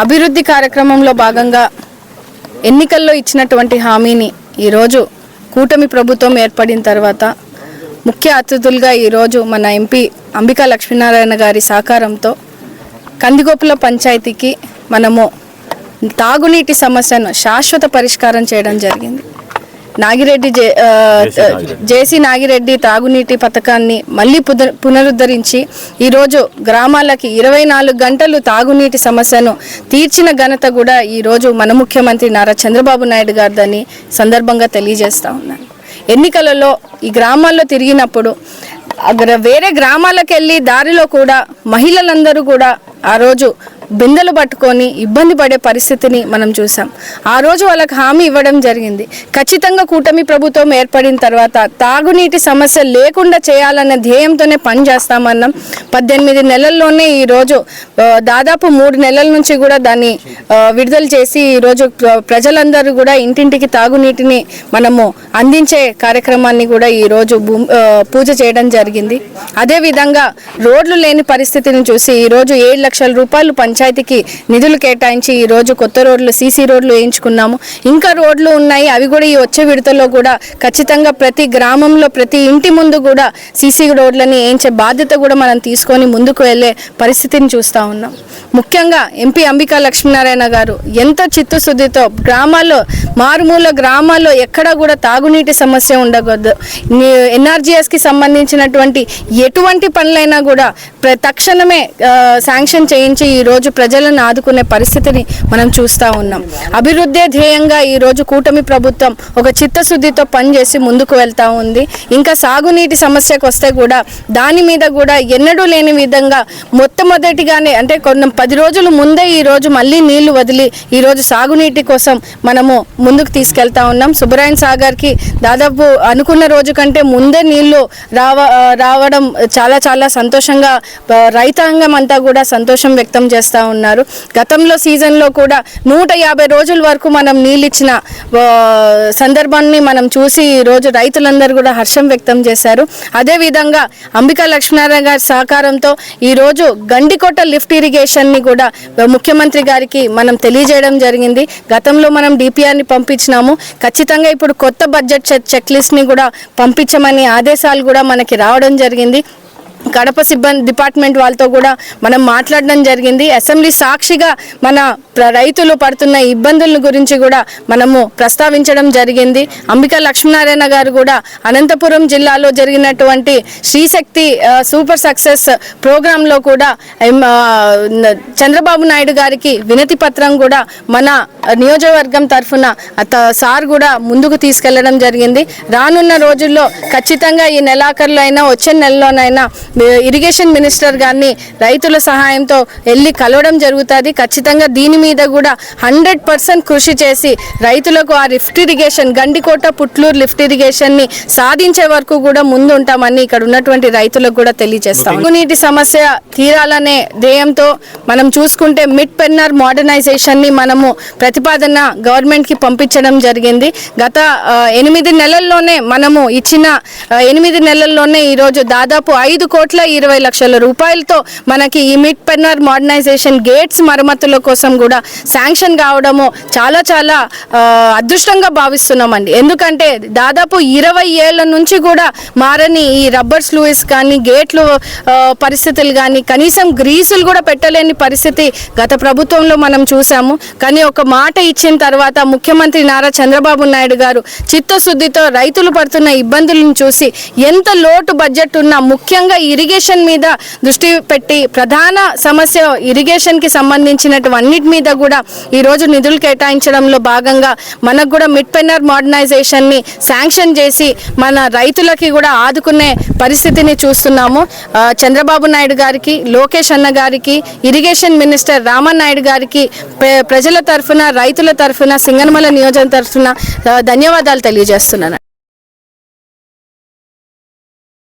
అభివృద్ధి కార్యక్రమంలో భాగంగా ఎన్నికల్లో ఇచ్చినటువంటి హామీని ఈరోజు కూటమి ప్రభుత్వం ఏర్పడిన తర్వాత ముఖ్య అతిథులుగా ఈరోజు మన ఎంపీ అంబికా లక్ష్మీనారాయణ గారి సహకారంతో కందిగోపుల పంచాయతీకి మనము తాగునీటి సమస్యను శాశ్వత పరిష్కారం చేయడం జరిగింది. నాగిరెడ్డి జేసీ నాగిరెడ్డి. తాగునీటి పథకాన్ని మళ్ళీ పునరుద్ధరించి ఈరోజు గ్రామాలకి ఇరవై నాలుగు గంటలు తాగునీటి సమస్యను తీర్చిన ఘనత కూడా ఈరోజు మన ముఖ్యమంత్రి నారా చంద్రబాబు నాయుడు గారిదని సందర్భంగా తెలియజేస్తా ఉన్నాను. ఎన్నికలలో ఈ గ్రామాల్లో తిరిగినప్పుడు వేరే గ్రామాలకు వెళ్ళి దారిలో కూడా మహిళలందరూ కూడా ఆ రోజు బిందెలు పట్టుకొని ఇబ్బంది పడే పరిస్థితిని మనం చూసాం. ఆ రోజు వాళ్ళకి హామీ ఇవ్వడం జరిగింది. ఖచ్చితంగా కూటమి ప్రభుత్వం ఏర్పడిన తర్వాత తాగునీటి సమస్య లేకుండా చేయాలనే ధ్యేయంతోనే పని చేస్తామన్నాం. పద్దెనిమిది నెలల్లోనే ఈరోజు రోజు దాదాపు మూడు నెలల నుంచి కూడా దాన్ని విడుదల చేసి ఈరోజు ప్రజలందరూ కూడా ఇంటింటికి తాగునీటిని మనము అందించే కార్యక్రమాన్ని కూడా ఈరోజు భూ- పూజ చేయడం జరిగింది. అదేవిధంగా రోడ్లు లేని పరిస్థితిని చూసి ఈరోజు ఏడు లక్షల రూపాయలు పంచాయతీకి నిధులు కేటాయించి ఈ రోజు కొత్త రోడ్లు సీసీ రోడ్లు వేయించుకున్నాము. ఇంకా రోడ్లు ఉన్నాయి అవి కూడా ఈ వచ్చే విడతలో కూడా ఖచ్చితంగా ప్రతి గ్రామంలో ప్రతి ఇంటి ముందు కూడా సీసీ రోడ్లని వేయించే బాధ్యత కూడా మనం తీసుకొని ముందుకు వెళ్ళే పరిస్థితిని చూస్తూ ఉన్నాం. ముఖ్యంగా ఎంపీ అంబికా లక్ష్మీనారాయణ గారు ఎంత చిత్తశుద్ధితో గ్రామాల్లో మారుమూల గ్రామాల్లో ఎక్కడా కూడా తాగునీటి సమస్య ఉండకూడదు. ఎన్ఆర్జీఎస్కి సంబంధించినటువంటి ఎటువంటి పనులైనా కూడా ప్ర- తక్షణమే శాంక్షన్ చేయించి ఈరోజు ప్రజలను ఆదుకునే పరిస్థితిని మనం చూస్తూ ఉన్నాం. అభివృద్ధి ధ్యేయంగా ఈరోజు కూటమి ప్రభుత్వం ఒక చిత్తశుద్ధితో పనిచేసి ముందుకు వెళ్తూ ఉంది. ఇంకా సాగునీటి సమస్యకు వస్తే కూడా దాని మీద కూడా ఎన్నడూ లేని విధంగా మొట్టమొదటిగానే అంటే కొన్ని పది రోజుల ముందే ఈరోజు మళ్ళీ నీళ్ళు వదిలి ఈరోజు సాగునీటి కోసం మనము ముందుకు తీసుకెళ్తా ఉన్నాం. సుబ్రాయన్ సాగర్కి దాదాపు అనుకున్న రోజు కంటే ముందే నీళ్ళు రావ రావడం చాలా చాలా సంతోషంగా రైతాంగం అంతా కూడా సంతోషం వ్యక్తం చేస్తూ ఉన్నారు. గతంలో సీజన్లో కూడా నూట యాభై రోజుల వరకు మనం నీళ్ళు ఇచ్చిన సందర్భాన్ని మనం చూసి ఈరోజు రైతులందరూ కూడా హర్షం వ్యక్తం చేశారు. అదేవిధంగా అంబికా లక్ష్మీనారాయణ గారి సహకారంతో ఈరోజు గండికోట లిఫ్ట్ ఇరిగేషన్ని కూడా ముఖ్యమంత్రి గారికి మనం తెలియజేయడం జరిగింది. గతంలో మనం డిపిఆర్ని పంపించినాము. ఖచ్చితంగా ఇప్పుడు కొత్త బడ్జెట్ చెక్ చెక్ లిస్ట్ని కూడా పంపించమని ఆదేశాలు కూడా మనకి రావడం జరిగింది. కడప సిబ్బంది డిపార్ట్మెంట్ వాళ్ళతో కూడా మనం మాట్లాడడం జరిగింది. అసెంబ్లీ సాక్షిగా మన రైతులు పడుతున్న ఇబ్బందుల గురించి కూడా మనము ప్రస్తావించడం జరిగింది. అంబికా లక్ష్మీనారాయణ గారు కూడా అనంతపురం జిల్లాలో జరిగినటువంటి శ్రీశక్తి సూపర్ సక్సెస్ ప్రోగ్రాంలో కూడా చంద్రబాబు నాయుడు గారికి వినతి పత్రం కూడా మన నియోజకవర్గం తరఫున సార్ కూడా ముందుకు తీసుకెళ్ళడం జరిగింది. రానున్న రోజుల్లో ఖచ్చితంగా ఈ నెలాఖరులో అయినా వచ్చే నెలలోనైనా ఇరిగేషన్ మినిస్టర్ గారిని రైతుల సహాయంతో వెళ్ళి కలవడం జరుగుతుంది. ఖచ్చితంగా దీని మీద కూడా హండ్రెడ్ పర్సెంట్ కృషి చేసి రైతులకు ఆ lift irrigation Gandikota Putluru lift ఇరిగేషన్ని సాధించే వరకు కూడా ముందు ఉంటామని ఇక్కడ ఉన్నటువంటి రైతులకు కూడా తెలియజేస్తాం. నీటి సమస్య తీరాలనే ధ్యేయంతో మనం చూసుకుంటే మిడ్ పెన్నర్ మోడర్నైజేషన్ని మనము ప్రతిపాదన గవర్నమెంట్కి పంపించడం జరిగింది. గత ఎనిమిది నెలల్లోనే మనము ఇచ్చిన ఎనిమిది నెలల్లోనే ఈరోజు దాదాపు ఐదు కోట్ల ఇరవై లక్షల రూపాయలతో మనకి ఈ మిడ్ పెన్నర్ మోడర్నైజేషన్ గేట్స్ మరమ్మతుల కోసం కూడా శాంక్షన్ కావడము చాలా చాలా అదృష్టంగా భావిస్తున్నామండి. ఎందుకంటే దాదాపు ఇరవై ఏళ్ళ నుంచి కూడా మారని ఈ రబ్బర్ స్లూయిస్ కానీ గేట్లు పరిస్థితులు కానీ కనీసం గ్రీసులు కూడా పెట్టలేని పరిస్థితి గత ప్రభుత్వంలో మనం చూసాము. కానీ ఒక మాట ఇచ్చిన తర్వాత ముఖ్యమంత్రి నారా చంద్రబాబు నాయుడు గారు చిత్తశుద్ధితో రైతులు పడుతున్న ఇబ్బందులను చూసి ఎంత లోటు బడ్జెట్ ఉన్నా ముఖ్యంగా ఇరిగేషన్ మీద దృష్టి పెట్టి ప్రధాన సమస్య ఇరిగేషన్కి సంబంధించినటువన్నిటి మీద కూడా ఈరోజు నిధులు కేటాయించడంలో భాగంగా మనకు కూడా మిడ్ పెన్నర్ మోడర్నైజేషన్ని శాంక్షన్ చేసి మన రైతులకి కూడా ఆదుకునే పరిస్థితిని చూస్తున్నాము. చంద్రబాబు నాయుడు గారికి లోకేష్ అన్న గారికి ఇరిగేషన్ మినిస్టర్ రామన్నాయుడు గారికి ప్రజల తరఫున రైతుల తరఫున సింగనమల నియోజకవర్గం తరఫున ధన్యవాదాలు తెలియజేస్తున్నాను.